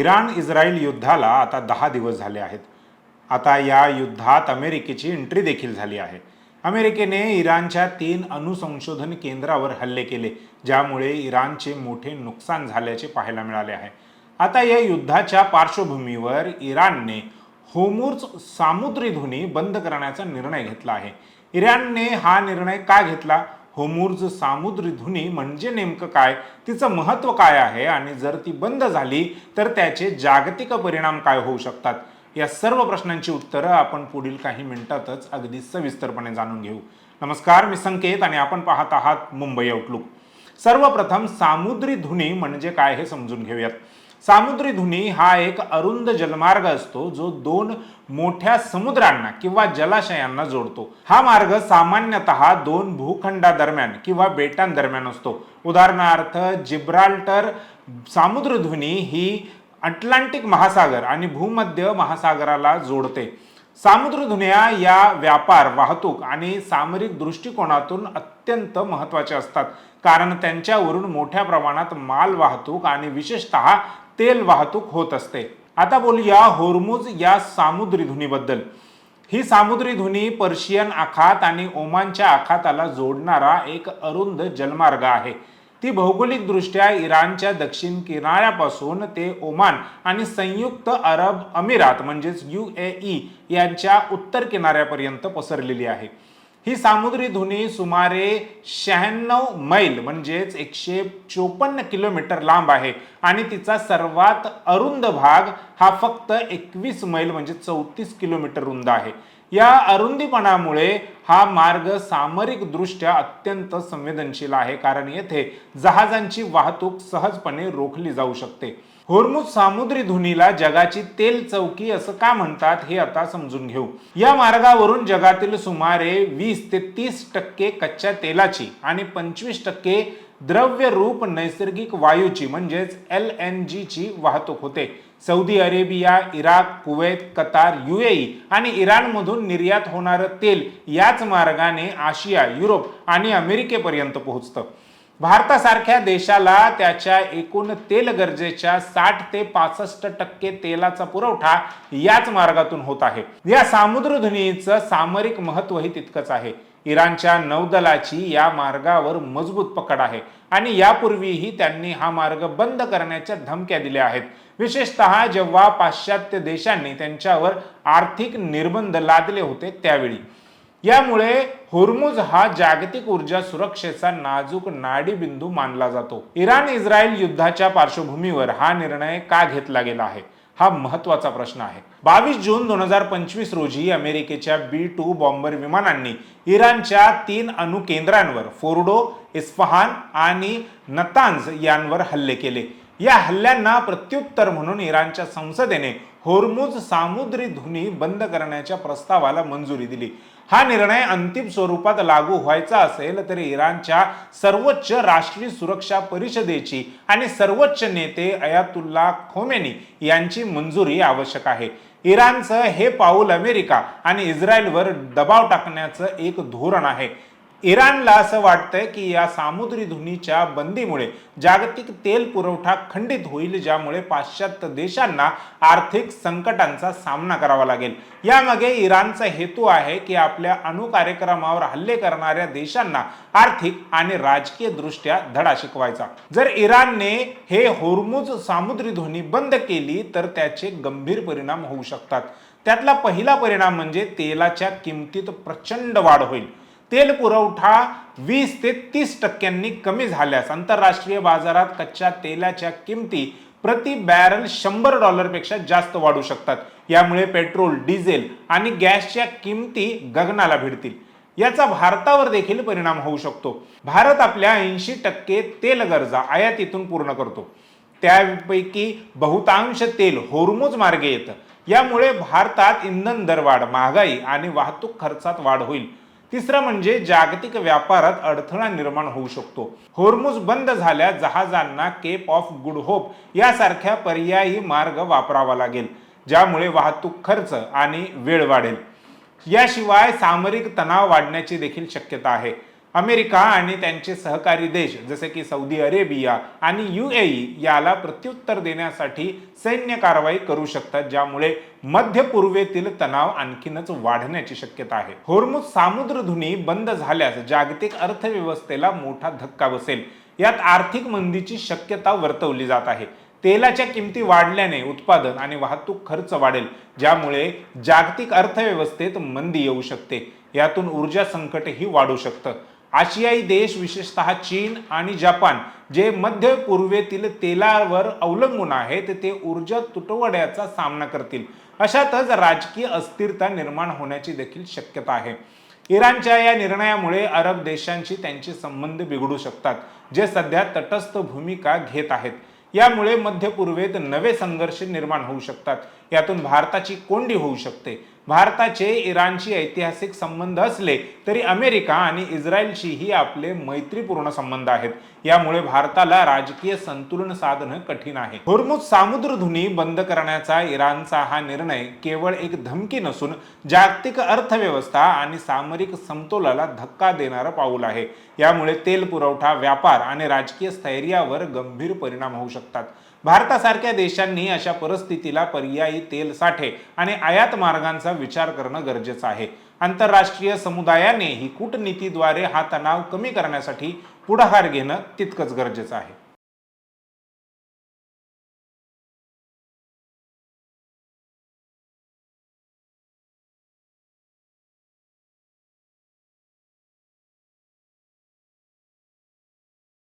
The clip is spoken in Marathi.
इराण इस्रायल युद्धाला आता दहा दिवस झाले आहेत. आता या युद्धात अमेरिकेची एंट्री देखील झाली आहे. अमेरिकेने इराणच्या तीन अणुसंशोधन केंद्रावर हल्ले केले ज्यामुळे इराणचे मोठे नुकसान झाल्याचे पाहायला मिळाले आहे. आता या युद्धाच्या पार्श्वभूमीवर इराणने होमुर्ज सामुद्री धुनी बंद करण्याचा निर्णय घेतला आहे. इराणने हा निर्णय का घेतला? होमूर्ज सामुद्री धुनी म्हणजे नेमकं काय? तिचं महत्त्व काय आहे? आणि जर ती बंद झाली तर त्याचे जागतिक परिणाम काय होऊ शकतात? या सर्व प्रश्नांची उत्तरं आपण पुढील काही मिनिटातच अगदी सविस्तरपणे जाणून घेऊ. नमस्कार मी संकेत आणि आपण पाहत आहात मुंबई आउटलुक सर्वप्रथम सामुद्री धुनी म्हणजे काय हे समजून घेऊयात. सामुद्री धुनी हा एक अरुंद जलमार्ग असतो जो दोन मोठ्या समुद्रांना किंवा जलाशयांना जोडतो. हा मार्ग सामान्यतः दोन भूखंडादरम्यान किंवा बेटांदरम्यान असतो. उदाहरणार्थ जिब्राल्टर सामुद्रधुनी ही अटलांटिक महासागर आणि भूमध्य महासागराला जोडते. सामुद्रधुन्या या व्यापार वाहतूक आणि सामरिक दृष्टिकोनातून अत्यंत महत्त्वाच्या असतात. कारण त्यांच्यावरून मोठ्या प्रमाणात माल वाहतूक आणि विशेषतः तेल वाहतूक होत असते. आता बोलूया होर्मुज या सामुद्री धुनीबद्दल. ही सामुद्री धुनी पर्शियन आखात आणि ओमानच्या आखाताला जोडणारा एक अरुंद जलमार्ग आहे. ती भौगोलिकदृष्ट्या इराणच्या दक्षिण किनाऱ्यापासून ते ओमान आणि संयुक्त अरब अमिरात म्हणजेच यू ए ई यांच्या उत्तर किनाऱ्यापर्यंत पसरलेली आहे. ही सामुद्री धुनी सुमारे शहाण्णव मैल म्हणजेच एकशे चोपन्न किलोमीटर लांब आहे. आणि तिचा सर्वात अरुंद भाग हा फक्त एकवीस मैल म्हणजे चौतीस किलोमीटर रुंद आहे. या अरुंदीपणामुळे हा मार्ग सामरिकदृष्ट्या अत्यंत संवेदनशील आहे कारण येथे जहाजांची वाहतूक सहजपणे रोखली जाऊ शकते. होर्मुज सामुद्री धुनीला जगाची तेल चौकी असं का म्हणतात हे आता समजून घेऊ. या मार्गावरून जगातील सुमारे वीस ते तीस टक्के कच्च्या तेलाची आणि पंचवीस टक्के द्रव्य रूप नैसर्गिक वायूची म्हणजेच एल एन जीची वाहतूक होते. Saudi Arabia Iraq Kuwait Qatar UAE आणि इराणमधून निर्यात होणारं तेल याच मार्गाने आशिया युरोप आणि अमेरिकेपर्यंत पोहोचतं. भारतासारख्या देशाला त्याच्या एकूण तेल गरजेच्या साठ ते पासष्ट टक्के तेलाचा पुरवठा याच मार्गातून होत आहे. या सामुद्रधुनीचं सामरिक महत्वही तितकंच आहे. इराणच्या नौदलाची या मार्गावर मजबूत पकड आहे आणि यापूर्वीही त्यांनी हा मार्ग बंद करण्याच्या धमक्या दिल्या आहेत. विशेषतः जेव्हा पाश्चात्य देशांनी त्यांच्यावर आर्थिक निर्बंध लादले होते त्यावेळी. यामुळे होर्मुज हा जागतिक ऊर्जा सुरक्षेचा नाजूक नाडीबिंदू मानला जातो. इराण इस्रायल युद्धाच्या पार्श्वभूमीवर हा निर्णय का घेतला गेला आहे? हा महत्त्वाचा प्रश्न आहे. बावीस जून दोन हजार पंचवीस रोजी अमेरिकेच्या बी टू बॉम्बर विमानांनी इराणच्या तीन अणुकेंद्रांवर फोर्डो इस्फहान आणि नतांज यांवर हल्ले केले. या हल्ल्यांना प्रत्युत्तर म्हणून इराणच्या संसदेने होर्मुज सामुद्री धुनी बंद करण्याच्या प्रस्तावाला मंजुरी दिली. हा निर्णय अंतिम स्वरूपात लागू व्हायचा असेल तरी इराणच्या सर्वोच्च राष्ट्रीय सुरक्षा परिषदेची आणि सर्वोच्च नेते अयातुल्ला खोमेनी यांची मंजुरी आवश्यक आहे. इराणचं हे पाऊल अमेरिका आणि इस्रायलवर दबाव टाकण्याचं एक धोरण आहे. इराणला असं वाटतंय की या सामुद्री धुनीच्या बंदीमुळे जागतिक तेल पुरवठा खंडित होईल ज्यामुळे पाश्चात्य देशांना आर्थिक संकटांचा सामना करावा लागेल. यामागे इराणचा हेतू आहे की आपल्या अणु कार्यक्रमावर हल्ले करणाऱ्या देशांना आर्थिक आणि राजकीय दृष्ट्या धडा शिकवायचा. जर इराणने हे होर्मुज सामुद्री धुनी बंद केली तर त्याचे गंभीर परिणाम होऊ शकतात. त्यातला पहिला परिणाम म्हणजे तेलाच्या किमतीत प्रचंड वाढ होईल. तेल पुरवठा वीस ते तीस टक्क्यांनी कमी झाल्यास आंतरराष्ट्रीय बाजारात कच्च्या तेलाच्या किमती प्रति बॅरल शंभर डॉलरपेक्षा जास्त वाढू शकतात. यामुळे पेट्रोल डिझेल आणि गॅसच्या किमती गगनाला भिडतील. याचा भारतावर देखील परिणाम होऊ शकतो. भारत आपल्या ऐंशी टक्के तेल गरजा आयातीतून पूर्ण करतो. त्यापैकी बहुतांश तेल होर्मुज मार्गे येतं. यामुळे भारतात इंधन दरवाढ महागाई आणि वाहतूक खर्चात वाढ होईल. तिसरं म्हणजे जागतिक व्यापारात अडथळा निर्माण होऊ शकतो. होर्मुज बंद झाल्या जहाजांना केप ऑफ गुड होप यासारख्या पर्यायी मार्ग वापरावा लागेल ज्यामुळे वाहतूक खर्च आणि वेळ वाढेल. याशिवाय सामरिक तणाव वाढण्याची देखील शक्यता आहे. अमेरिका आणि त्यांचे सहकारी देश जसे की सौदी अरेबिया आणि युएई याला प्रत्युत्तर देण्यासाठी सैन्य कारवाई करू शकतात ज्यामुळे मध्य पूर्वेतील तणाव आणखीनच वाढण्याची शक्यता आहे. होर्मुज सामुद्रधुनी बंद झाल्यास जागतिक अर्थव्यवस्थेला मोठा धक्का बसेल. यात आर्थिक मंदीची शक्यता वर्तवली जात आहे. तेलाच्या किमती वाढल्याने उत्पादन आणि वाहतूक खर्च वाढेल ज्यामुळे जागतिक अर्थव्यवस्थेत मंदी येऊ शकते. यातून ऊर्जा संकटही वाढू शकतं. आशियाई देश विशेषतः चीन आणि जपान जे मध्य पूर्वेतील तेलावर अवलंबून आहेत ते ऊर्जा तुटवड्याचा सामना करतील. अशातच राजकीय अस्थिरता निर्माण होण्याची देखील शक्यता आहे. इराणच्या या निर्णयामुळे अरब देशांशी त्यांचे संबंध बिघडू शकतात जे सध्या तटस्थ भूमिका घेत आहेत. यामुळे मध्य पूर्वेत नवे संघर्ष निर्माण होऊ शकतात. यातून भारताची कोंडी होऊ शकते. भारताचे इराणशी ऐतिहासिक संबंध असले तरी अमेरिका आणि इस्रायलशीही आपले मैत्रीपूर्ण संबंध आहेत. यामुळे भारताला राजकीय संतुलन साधणं कठीण आहे. होर्मुज सामुद्रधुनी बंद करण्याचा इराणचा हा निर्णय केवळ एक धमकी नसून जागतिक अर्थव्यवस्था आणि सामरिक समतोलाला धक्का देणारं पाऊल आहे. यामुळे तेल पुरवठा व्यापार आणि राजकीय स्थैर्यावर गंभीर परिणाम होऊ शकतात. भारतासारख्या देशांनी अशा परिस्थितीला पर्यायी तेल साठे आणि आयात मार्गांचा विचार करणं गरजेचं आहे. आंतरराष्ट्रीय समुदायाने ही कूटनीतीद्वारे हा तणाव कमी करण्यासाठी पुढाकार घेणं तितकंच गरजेचं आहे.